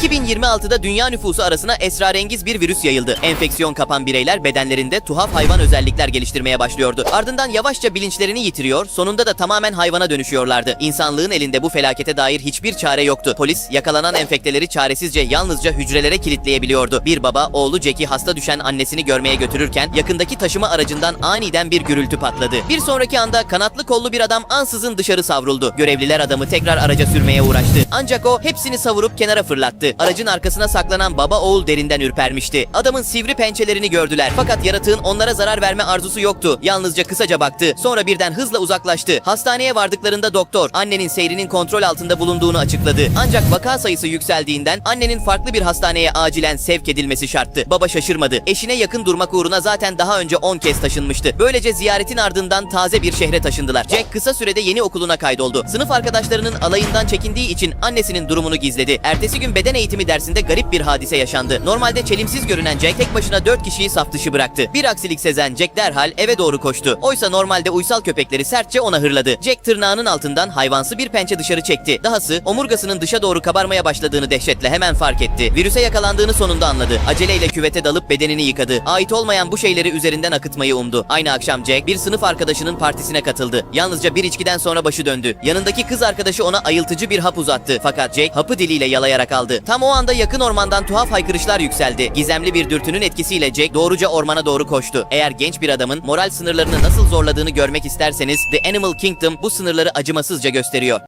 2026'da dünya nüfusu arasına esrarengiz bir virüs yayıldı. Enfeksiyon kapan bireyler bedenlerinde tuhaf hayvan özellikler geliştirmeye başlıyordu. Ardından yavaşça bilinçlerini yitiriyor, sonunda da tamamen hayvana dönüşüyorlardı. İnsanlığın elinde bu felakete dair hiçbir çare yoktu. Polis yakalanan enfekteleri çaresizce yalnızca hücrelere kilitleyebiliyordu. Bir baba oğlu Jack'i hasta düşen annesini görmeye götürürken yakındaki taşıma aracından aniden bir gürültü patladı. Bir sonraki anda kanatlı kollu bir adam ansızın dışarı savruldu. Görevliler adamı tekrar araca sürmeye uğraştı. Ancak o hepsini savurup kenara fırlattı. Aracın arkasına saklanan baba oğul derinden ürpermişti. Adamın sivri pençelerini gördüler. Fakat yaratığın onlara zarar verme arzusu yoktu. Yalnızca kısaca baktı. Sonra birden hızla uzaklaştı. Hastaneye vardıklarında doktor annenin seyrinin kontrol altında bulunduğunu açıkladı. Ancak vaka sayısı yükseldiğinden annenin farklı bir hastaneye acilen sevk edilmesi şarttı. Baba şaşırmadı. Eşine yakın durmak uğruna zaten daha önce 10 kez taşınmıştı. Böylece ziyaretin ardından taze bir şehre taşındılar. Jack kısa sürede yeni okuluna kaydoldu. Sınıf arkadaşlarının alayından çekindiği için annesinin durumunu gizledi. Ertesi gün beden eğitimi dersinde garip bir hadise yaşandı. Normalde çelimsiz görünen Jack tek başına 4 kişiyi saf dışı bıraktı. Bir aksilik sezen Jack derhal eve doğru koştu. Oysa normalde uysal köpekleri sertçe ona hırladı. Jack tırnağının altından hayvansı bir pençe dışarı çekti. Dahası omurgasının dışa doğru kabarmaya başladığını dehşetle hemen fark etti. Virüse yakalandığını sonunda anladı. Aceleyle küvete dalıp bedenini yıkadı. Ait olmayan bu şeyleri üzerinden akıtmayı umdu. Aynı akşam Jack bir sınıf arkadaşının partisine katıldı. Yalnızca bir içkiden sonra başı döndü. Yanındaki kız arkadaşı ona ayıltıcı bir hap uzattı. Fakat Jack hapı diliyle yalayarak aldı. Tam o anda yakın ormandan tuhaf haykırışlar yükseldi. Gizemli bir dürtünün etkisiyle Jack doğruca ormana doğru koştu. Eğer genç bir adamın moral sınırlarını nasıl zorladığını görmek isterseniz The Animal Kingdom bu sınırları acımasızca gösteriyor.